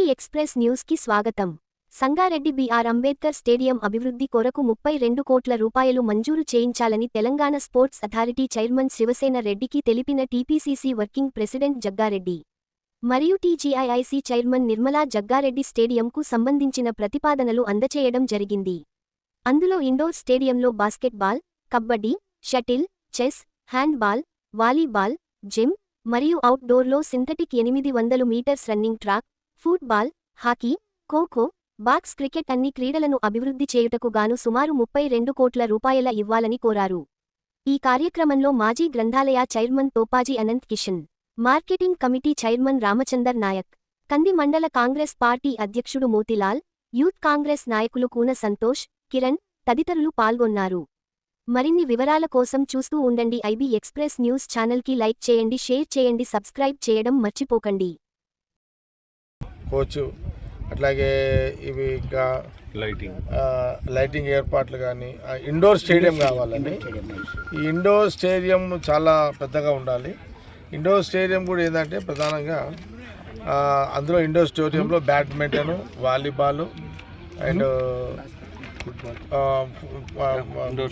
Express న్యూస్కి స్వాగతం. Sangareddy BR Ambedkar stadium అభివృద్ధి కొరకు ముప్పై రెండు కోట్ల రూపాయలు మంజూరు చేయించాలని Telangana sports authority chairman Shivasena రెడ్డికి తెలిపిన టీపీసీసీ వర్కింగ్ ప్రెసిడెంట్ జగ్గారెడ్డి. మరియు టీజీఐఐసీ చైర్మన్ నిర్మలా జగ్గారెడ్డి స్టేడియంకు సంబంధించిన ప్రతిపాదనలు అందచేయడం జరిగింది. అందులో ఇండోర్ స్టేడియంలో basketball kabaddi shuttle chess handball volleyball gym మరియు అవుట్డోర్లో సింథటిక్ ఎనిమిది వందలు meters running track football hockey kho kho box cricket అన్ని క్రీడలను అభివృద్ధి చేయుటకు గాను సుమారు ముప్పై రెండు కోట్ల రూపాయల ఇవ్వాలని కోరారు. ఈ కార్యక్రమంలో మాజీ గ్రంథాలయ chairman Topaji Anant Kishan marketing committee chairman Ramachandar Naik Kandi మండల కాంగ్రెస్ పార్టీ అధ్యక్షుడు మోతిలాల్ యూత్ కాంగ్రెస్ నాయకులు కూన సంతోష్ కిరణ్ తదితరులు పాల్గొన్నారు. మరిన్ని వివరాల కోసం చూస్తూ ఉండండి ఐబీ ఎక్స్ప్రెస్ న్యూస్ ఛానల్కి లైక్ చేయండి షేర్ చేయండి సబ్స్క్రైబ్ చేయడం మర్చిపోకండి. కోచ్ అట్లాగే ఇవి ఇంకా లైటింగ్ లైటింగ్ ఏర్పాట్లు కానీ ఇండోర్ స్టేడియం కావాలండి. ఈ ఇండోర్ స్టేడియం చాలా పెద్దగా ఉండాలి. ఇండోర్ స్టేడియం కూడా ఏంటంటే ప్రధానంగా ఆ, అందులో ఇండోర్ స్టేడియంలో badminton volleyball and indoor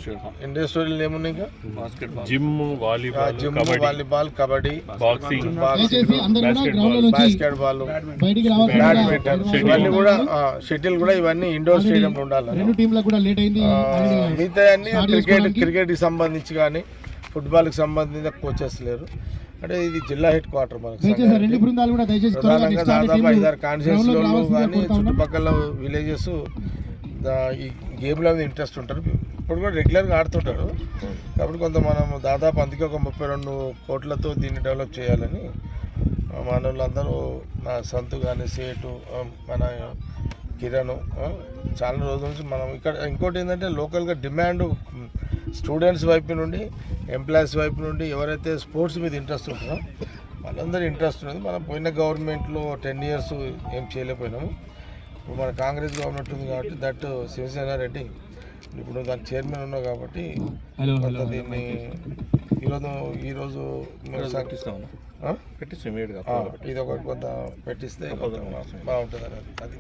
stadium ఏమున్నాయి ఇంకా? Gym volleyball gym volleyball kabaddi boxing. Basket ball badminton ఇవన్నీ కూడా షటిల్ కూడా ఇవన్నీ ఇండోర్ స్టేడియం ఉండాలి. మిగతా అన్ని క్రికెట్ క్రికెట్కి సంబంధించి కానీ ఫుట్బాల్కి సంబంధించిన కోచెస్ లేరు. అంటే ఇది జిల్లా హెడ్ క్వార్టర్ మనకు ప్రధానంగా దాదాపు ఐదారు కాన్స్టిట్యూన్సీలో కానీ. చుట్టుపక్కల విలేజెస్ ఈ గేమ్లో మీద ఇంట్రెస్ట్ ఉంటారు. ఇప్పుడు కూడా రెగ్యులర్గా ఆడుతుంటారు కాబట్టి కొంత మనం దాదాపు అందుకే ఒక ముప్పై రెండు కోట్లతో దీన్ని డెవలప్ చేయాలని మానవులందరూ మన నా సంతు కానీ సేటు మన కిరణ్ చాలా రోజుల నుంచి మనం ఇక్కడ ఇంకోటి ఏంటంటే లోకల్గా డిమాండ్ స్టూడెంట్స్ వైపు నుండి ఎంప్లాయీస్ వైపు నుండి ఎవరైతే స్పోర్ట్స్ మీద ఇంట్రెస్ట్ ఉంటారో వాళ్ళందరూ ఇంట్రెస్ట్ ఉన్నది. మనం పోయిన గవర్నమెంట్లో టెన్ ఇయర్స్ ఏం చేయలేకపోయినాము. మన కాంగ్రెస్ గవర్నమెంట్ ఉంది కాబట్టి దట్ శివసేన రెడ్డి. ఇప్పుడు దాని చైర్మన్ ఉన్నావు కాబట్టి దీన్ని ఈరోజు ఈరోజు? పెట్టిస్తాం ఇది ఒకటి కొంత పెట్టిస్తే బాగుంటుంది అనేది అది.